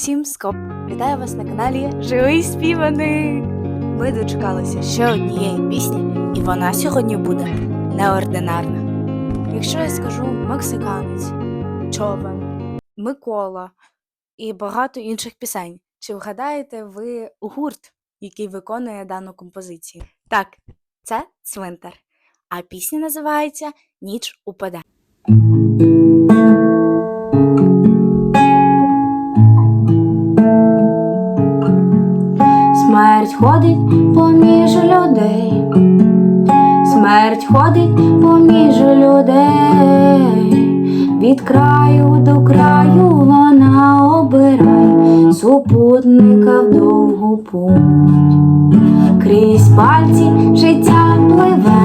Всім скоп! Вітаю вас на каналі Живий Співаний! Ми дочекалися ще однієї пісні, і вона сьогодні буде неординарна. Якщо я скажу мексиканець, човен, Микола і багато інших пісень, чи вгадаєте ви гурт, який виконує дану композицію? Так, це цвинтар. А пісня називається Ніч упаде. Смерть ходить поміж людей, смерть ходить поміж людей, від краю до краю вона обирає супутника в довгу путь, крізь пальці життя пливе,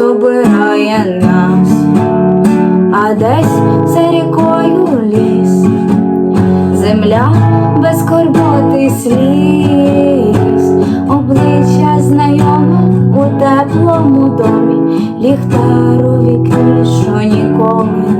обирає нас. А десь за рікою ліс, земля без корботи сліз, обличчя знайоме у теплому домі, ліхтар у вікні, що ніколи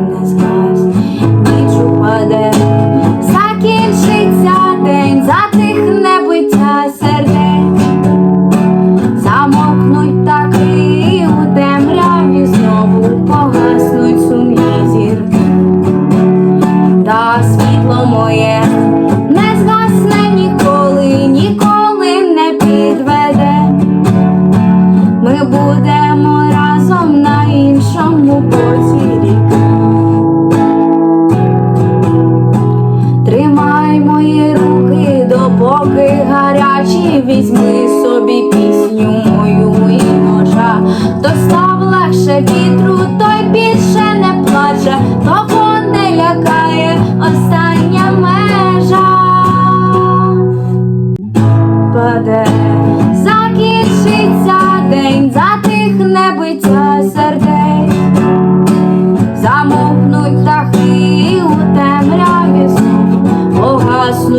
моє не згасне ніколи, ніколи не підведе. Ми будемо разом на іншому ріки. Тримай мої руки, допоки гарячі, візьми собі пісню мою і ножа. Хто став легше вітру, той більше не плаче, того не лякає остання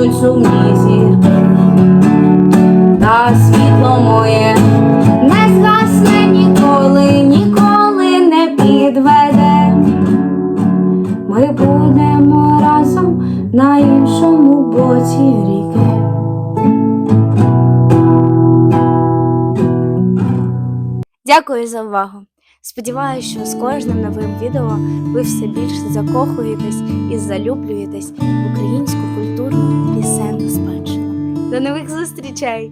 погаснуть сумні зірки. Та світло моє не згасне ніколи, ніколи не підведе. Ми будемо разом на іншому боці ріки. Дякую за увагу! Сподіваюся, що з кожним новим відео ви все більше закохуєтесь і залюблюєтесь в українську спадщину. До нових зустрічей!